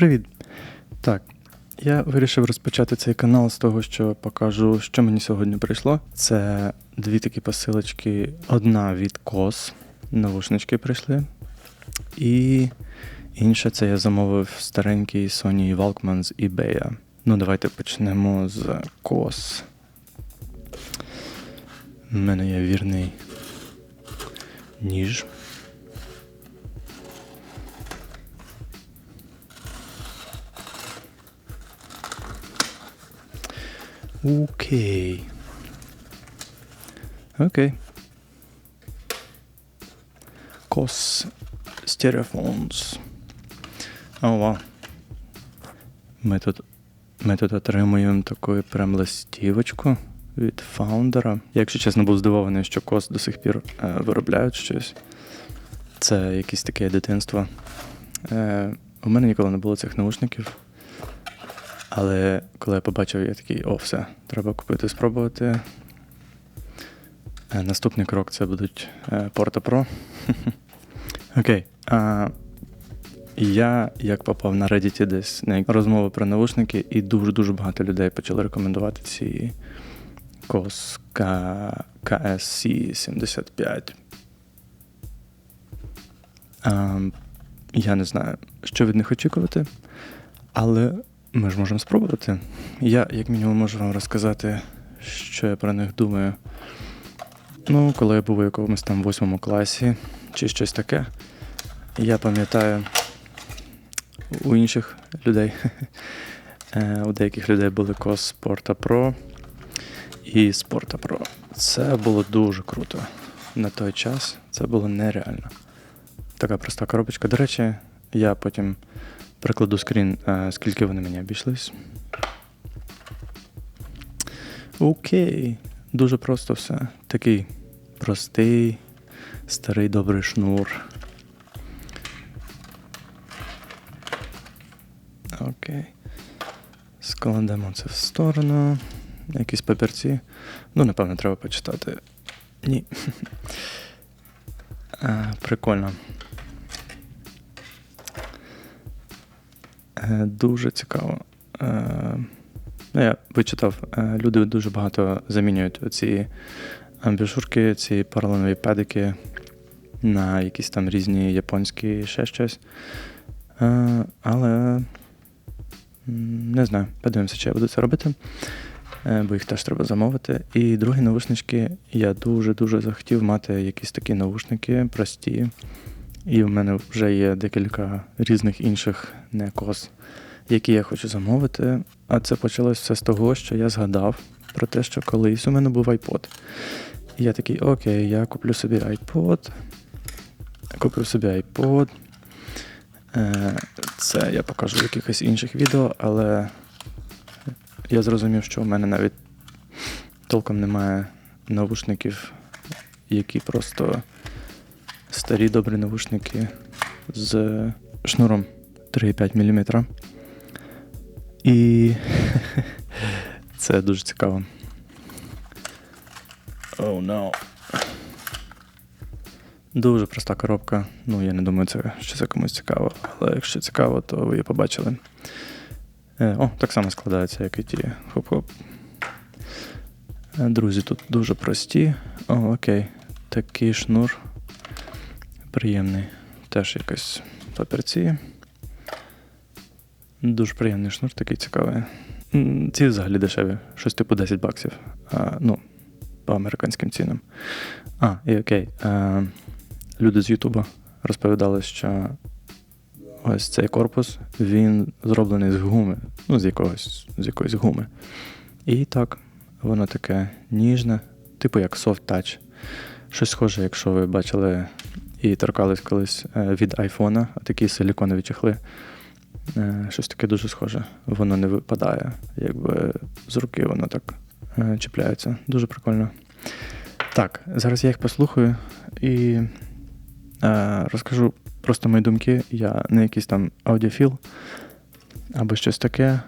Привіт! Так, я вирішив розпочати цей канал з того, що покажу, що мені сьогодні прийшло. Це дві такі посилочки. Одна від COS, навушнички прийшли. І інша це я замовив старенький Sony Walkman з eBay. Ну, давайте почнемо з COS. У мене є вірний ніж. Окей. Окей. Кос Stereophones. О, вау. Ми тут, ми тут отримуємо таку прям листівочку від фаундера. Я, якщо чесно, був здивований, що кос до сих пір е, виробляють щось. Це якесь таке дитинство. Е, у мене ніколи не було цих наушників. Але коли я побачив, я такий, о, все, треба купити, спробувати. Е, Наступний крок це будуть е, Porta Pro. Окей. А, я як попав на Reddit десь на розмови про навушники, і дуже-дуже багато людей почали рекомендувати ці COS KSC 75. Я не знаю, що від них очікувати, але ми ж можемо спробувати. Я, як мінімум, можу вам розказати, що я про них думаю. Ну, коли я був у якомусь там восьмому класі чи щось таке, я пам'ятаю у інших людей, е, у деяких людей були кос Sporta Pro і Sporta Pro. Це було дуже круто. На той час це було нереально. Така проста коробочка. До речі, я потім прикладу скрін, е, скільки вони мені обійшлись. Окей, дуже просто все. Такий простий, старий добрий шнур. Окей. Складемо це в сторону. Якісь папірці. Ну, напевно, треба почитати. Ні. Прикольно. Дуже цікаво. Е, Ну, я вичитав, е, люди дуже багато замінюють ці амбішурки, ці поролонові педики на якісь там різні японські ще щось. Е, Але не знаю, подивимося, чи я буду це робити, е, бо їх теж треба замовити. І другі навушнички, я дуже-дуже захотів мати якісь такі навушники прості. І в мене вже є декілька різних інших не кос, які я хочу замовити. А це почалося все з того, що я згадав про те, що колись у мене був iPod. І я такий, окей, я куплю собі iPod. Купив собі iPod. Е, Це я покажу в якихось інших відео, але я зрозумів, що в мене навіть толком немає навушників, які просто старі добрі навушники з шнуром 3,5 мм. І це дуже цікаво. Oh no. Дуже проста коробка. Ну, я не думаю, це, що це комусь цікаво. Але якщо цікаво, то ви її побачили. Е, о, так само складається, як і ті. Хоп-хоп. Е, Друзі, тут дуже прості. О, окей. Такий шнур. Приємний. Теж якось папірці. Дуже приємний шнур, такий цікавий. Ці взагалі дешеві, щось типу 10 баксів. А, ну, по американським цінам. А, і окей. А, люди з Ютуба розповідали, що ось цей корпус він зроблений з гуми. Ну, з якогось, з якоїсь гуми. І так, воно таке ніжне, типу як soft touch. Щось схоже, якщо ви бачили і торкались колись е, від айфона, такі силіконові чехли. Е, Щось таке дуже схоже. Воно не випадає, якби з руки воно так е, чіпляється. Дуже прикольно. Так, зараз я їх послухаю і е, розкажу просто мої думки. Я не якийсь там аудіофіл або щось таке, е,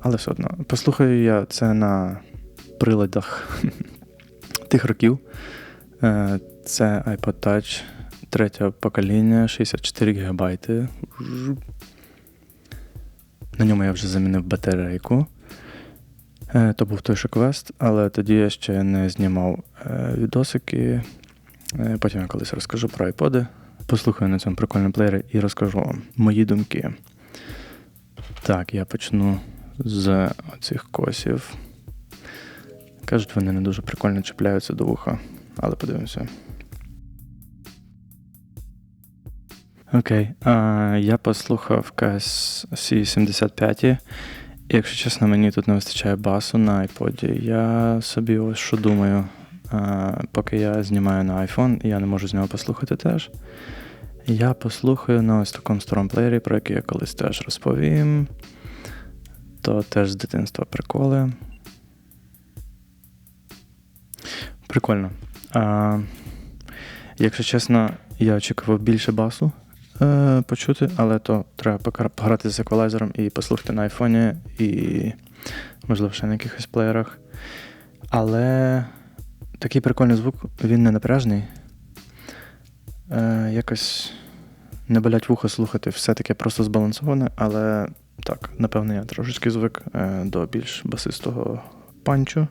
але все одно. Послухаю я це на приладах тих років. Е, Це iPod Touch третього покоління, 64 ГБ. На ньому я вже замінив батарейку. Е, То був той же квест, але тоді я ще не знімав е, відосики. Е, Потім я колись розкажу про айподи. Послухаю на цьому прикольному плеєрі і розкажу вам мої думки. Так, я почну з оцих косів. Кажуть, вони не дуже прикольно чіпляються до вуха, але подивимося. Окей, а, я послухав KSC 75. І, якщо чесно, мені тут не вистачає басу на iPod. Я собі ось що думаю. А, поки я знімаю на iPhone, я не можу з нього послухати теж. Я послухаю на ось такому старому плеєрі, про який я колись теж розповім. То теж з дитинства приколи. Прикольно. А, якщо чесно, я очікував більше басу е, почути, але то треба пограти з еквалайзером і послухати на айфоні, і, можливо, ще на якихось плеєрах. Але такий прикольний звук, він не напряжний. Е, якось не болять вухо слухати, все таке просто збалансоване, але так, напевно, я трошечки звик е, до більш басистого панчу.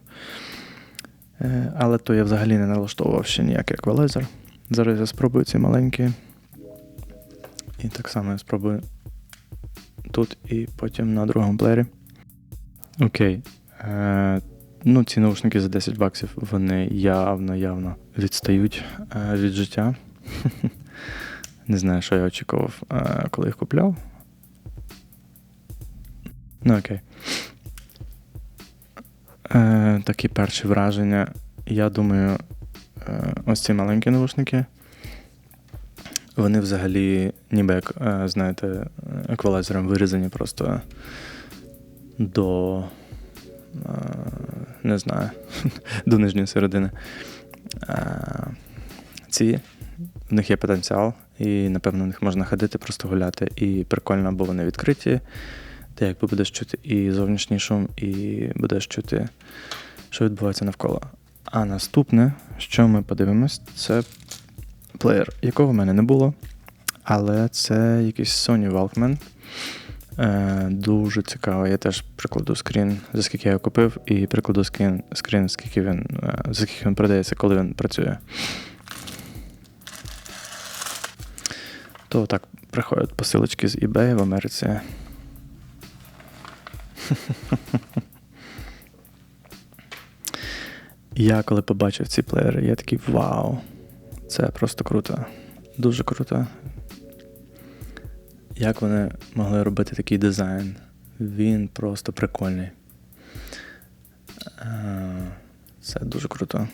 Е, але то я взагалі не налаштовував ще ніякий еквалайзер. Зараз я спробую ці маленькі. І так само я спробую тут і потім на другому плеєрі. Окей. Е, ну, ці наушники за 10 баксів, вони явно-явно відстають е, від життя. Не знаю, що я очікував, е, коли їх купляв. Ну, окей. Е, такі перші враження. Я думаю, е, ось ці маленькі навушники. Вони взагалі, ніби як, е, знаєте, еквалайзером вирізані просто до. е, Не знаю, до нижньої середини. Е, Ці, в них є потенціал, і, напевно, в них можна ходити, просто гуляти. І прикольно, бо вони відкриті. Ти якби будеш чути і зовнішній шум, і будеш чути, що відбувається навколо. А наступне, що ми подивимось, це плеєр, якого в мене не було. Але це якийсь Sony Walkman. Е, дуже цікаво. Я теж прикладу скрін, за скільки я його купив, і прикладу скрін, скрін скільки він, е, за скільки він продається, коли він працює. То так приходять посилочки з eBay в Америці. Я коли побачив ці плеєри, я такий вау! Це просто круто. Дуже круто. Як вони могли робити такий дизайн? Він просто прикольний. Е, Це дуже круто.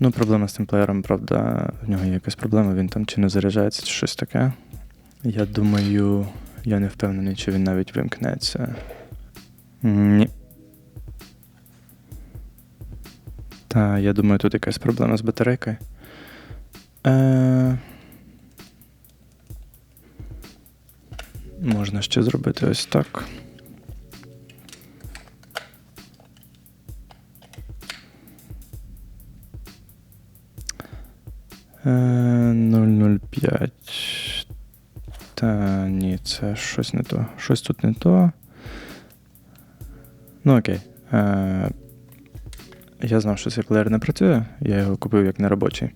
Ну, проблема з цим плеєром, правда, в нього є якась проблема, він там чи не заряджається, чи щось таке. Я думаю, я не впевнений, чи він навіть вимкнеться. Ні. Та, я думаю, тут якась проблема з батарейкою. Е... Можна ще зробити ось так. Е, 005. Та ні, це щось не то. Щось тут не то. Ну окей. Е, я знав, що цей плеєр не працює, я його купив як неробочий.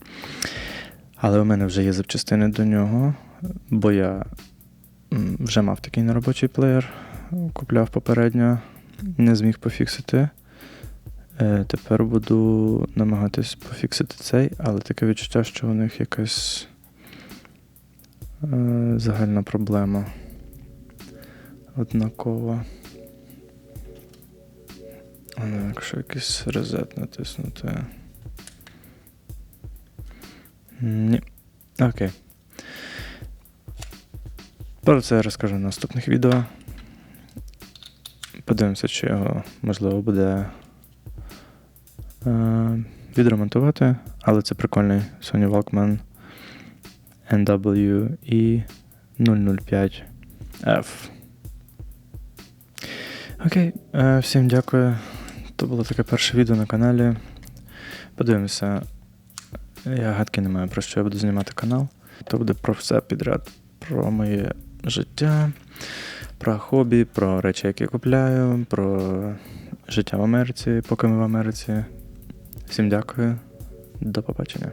Але у мене вже є запчастини до нього, бо я вже мав такий неробочий плеєр, купляв попередньо, не зміг пофіксити. Е, тепер буду намагатись пофіксити цей, але таке відчуття, що у них якась е, загальна проблема. Однакова. Ну, якщо якийсь резет натиснути. Ні. Окей. Про це я розкажу в наступних відео. Подивимося, чи його можливо буде е, відремонтувати, але це прикольний Sony Walkman NWE 005F. Окей, е, всім дякую. То було таке перше відео на каналі. Подивимося. Я гадки не маю про що я буду знімати канал. То буде про все підряд, про моє життя, про хобі, про речі, які купляю, про життя в Америці, поки ми в Америці. Всім дякую, до побачення.